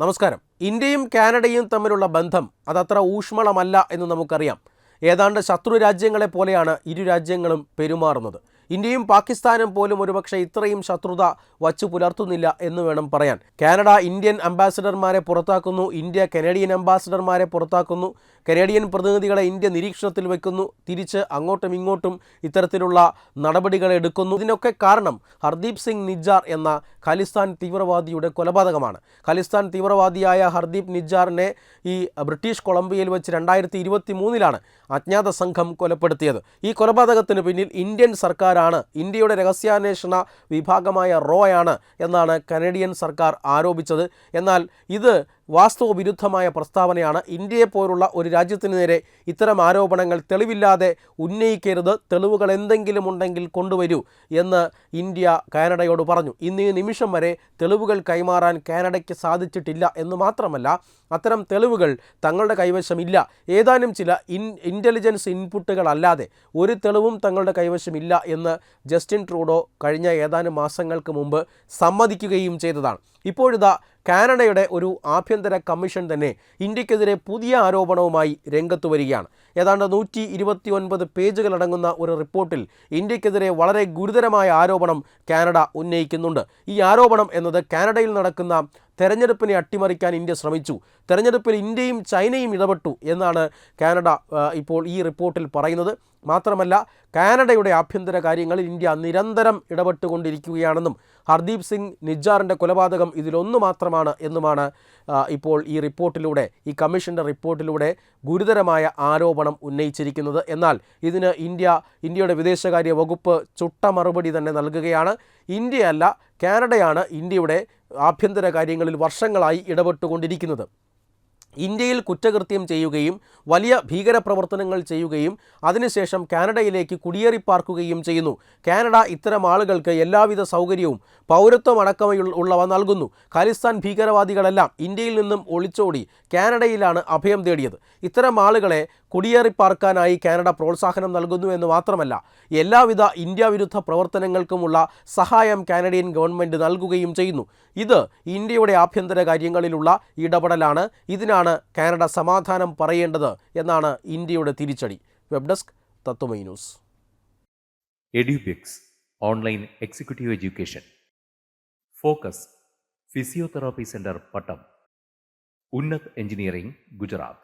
നമസ്കാരം. ഇന്ത്യയും കാനഡയും തമ്മിലുള്ള ബന്ധം അതത്ര ഊഷ്മളമല്ല എന്ന് നമുക്കറിയാം. ഏതാണ്ട് ശത്രു രാജ്യങ്ങളെ പോലെയാണ് ഇരു രാജ്യങ്ങളും പെരുമാറുന്നത്. ഇന്ത്യയും പാകിസ്ഥാനും പോലും ഒരുപക്ഷെ ഇത്രയും ശത്രുത വച്ചു പുലർത്തുന്നില്ല എന്ന് വേണം പറയാൻ. കാനഡ ഇന്ത്യൻ അംബാസിഡർമാരെ പുറത്താക്കുന്നു ഇന്ത്യ കനേഡിയൻ അംബാസിഡർമാരെ പുറത്താക്കുന്നു കനേഡിയൻ പ്രതിനിധികളെ ഇന്ത്യ നിരീക്ഷണത്തിൽ വെക്കുന്നു തിരിച്ച് അങ്ങോട്ടും ഇങ്ങോട്ടും ഇത്തരത്തിലുള്ള നടപടികൾ എടുക്കുന്നു. ഇതിനൊക്കെ കാരണം ഹർദീപ് സിംഗ് നിജാർ എന്ന ഖാലിസ്ഥാൻ തീവ്രവാദിയുടെ കൊലപാതകമാണ്. ഖലിസ്ഥാൻ തീവ്രവാദിയായ ഹർദീപ് നിജ്ജാറിനെ ഈ ബ്രിട്ടീഷ് കൊളംബിയയിൽ വെച്ച് രണ്ടായിരത്തി ഇരുപത്തി മൂന്നിലാണ് അജ്ഞാത സംഘം കൊലപ്പെടുത്തിയത്. ഈ കൊലപാതകത്തിന് പിന്നിൽ ഇന്ത്യൻ സർക്കാരാണ്. ഇന്ത്യയുടെ രഹസ്യാന്വേഷണ വിഭാഗമായ റോയാണ് എന്നാണ് കനേഡിയൻ സർക്കാർ ആരോപിച്ചത്. എന്നാൽ ഇത് വാസ്തവ വിരുദ്ധമായ പ്രസ്താവനയാണ് ഇന്ത്യയെപ്പോലുള്ള ഒരു രാജ്യത്തിന് നേരെ ഇത്തരം ആരോപണങ്ങൾ തെളിവില്ലാതെ ഉന്നയിക്കരുത് തെളിവുകൾ എന്തെങ്കിലും ഉണ്ടെങ്കിൽ കൊണ്ടുവരൂ എന്ന് ഇന്ത്യ കാനഡയോട് പറഞ്ഞു. ഇന്ന് ഈ നിമിഷം വരെ തെളിവുകൾ കൈമാറാൻ കാനഡയ്ക്ക് സാധിച്ചിട്ടില്ല എന്ന് മാത്രമല്ല അത്തരം തെളിവുകൾ തങ്ങളുടെ കൈവശമില്ല ഏതാനും ചില ഇൻ ഇന്റലിജൻസ് ഇൻപുട്ടുകളല്ലാതെ ഒരു തെളിവും തങ്ങളുടെ കൈവശമില്ല എന്ന് ജസ്റ്റിൻ ട്രൂഡോ കഴിഞ്ഞ ഏതാനും മാസങ്ങൾക്ക് മുമ്പ് സമ്മതിക്കുകയും ചെയ്തതാണ്. ഇപ്പോഴിതാ കാനഡയുടെ ഒരു ആഭ്യന്തര കമ്മീഷൻ തന്നെ ഇന്ത്യക്കെതിരെ പുതിയ ആരോപണവുമായി രംഗത്ത് വരികയാണ്. ഏതാണ്ട് നൂറ്റി ഇരുപത്തി ഒൻപത് പേജുകളടങ്ങുന്ന ഒരു റിപ്പോർട്ടിൽ ഇന്ത്യക്കെതിരെ വളരെ ഗുരുതരമായ ആരോപണം കാനഡ ഉന്നയിക്കുന്നുണ്ട്. ഈ ആരോപണം എന്നത് കാനഡയിൽ നടക്കുന്ന തെരഞ്ഞെടുപ്പിനെ അട്ടിമറിക്കാൻ ഇന്ത്യ ശ്രമിച്ചു. തെരഞ്ഞെടുപ്പിൽ ഇന്ത്യയും ചൈനയും ഇടപെട്ടു എന്നാണ് കാനഡ ഇപ്പോൾ ഈ റിപ്പോർട്ടിൽ പറയുന്നത്. മാത്രമല്ല കാനഡയുടെ ആഭ്യന്തര കാര്യങ്ങളിൽ ഇന്ത്യ നിരന്തരം ഇടപെട്ടുകൊണ്ടിരിക്കുകയാണെന്നും ഹർദീപ് സിംഗ് നിജ്ജാറിന്റെ കൊലപാതകം ഇതിലൊന്നു മാത്രമാണ് എന്നുമാണ് ഇപ്പോൾ ഈ റിപ്പോർട്ടിലൂടെ ഈ കമ്മീഷന്റെ റിപ്പോർട്ടിലൂടെ ഗുരുതരമായ ആരോപണം ഉന്നയിച്ചിരിക്കുന്നത്. എന്നാൽ ഇതിന് ഇന്ത്യ ഇന്ത്യയുടെ വിദേശകാര്യ വകുപ്പ് ചുട്ട മറുപടി തന്നെ നൽകുകയാണ്. ഇന്ത്യയല്ല കാനഡയാണ് ഇന്ത്യയുടെ ആഭ്യന്തര കാര്യങ്ങളിൽ വർഷങ്ങളായി ഇടപെട്ടുകൊണ്ടിരിക്കുന്നത്. ഇന്ത്യയിൽ കുറ്റകൃത്യം ചെയ്യുകയും വലിയ ഭീകരപ്രവർത്തനങ്ങൾ ചെയ്യുകയും അതിനുശേഷം കാനഡയിലേക്ക് കുടിയേറിപ്പാർക്കുകയും ചെയ്യുന്നു. കാനഡ ഇത്തരം ആളുകൾക്ക് എല്ലാവിധ സൗകര്യവും പൗരത്വം അടക്കമുള്ളവ നൽകുന്നു. ഖാലിസ്ഥാൻ ഭീകരവാദികളെല്ലാം ഇന്ത്യയിൽ നിന്നും ഒളിച്ചോടി കാനഡയിലാണ് അഭയം തേടിയത്. ഇത്തരം ആളുകളെ കുടിയേറിപ്പാർക്കാനായി കാനഡ പ്രോത്സാഹനം നൽകുന്നു എന്ന് മാത്രമല്ല എല്ലാവിധ ഇന്ത്യ വിരുദ്ധ പ്രവർത്തനങ്ങൾക്കുമുള്ള സഹായം കാനഡിയൻ ഗവൺമെന്റ് നൽകുകയും ചെയ്യുന്നു. ഇത് ഇന്ത്യയുടെ ആഭ്യന്തര കാര്യങ്ങളിലുള്ള ഇടപെടലാണ്. ഇതിനാണ് കാനഡ സമാധാനം പറയേണ്ടത് എന്നാണ് ഇന്ത്യയുടെ തിരിച്ചടി. Web desk Tatwamayi news. Edubix online executive education. Focus physiotherapy centre Pattom. Unnat engineering Gujarat.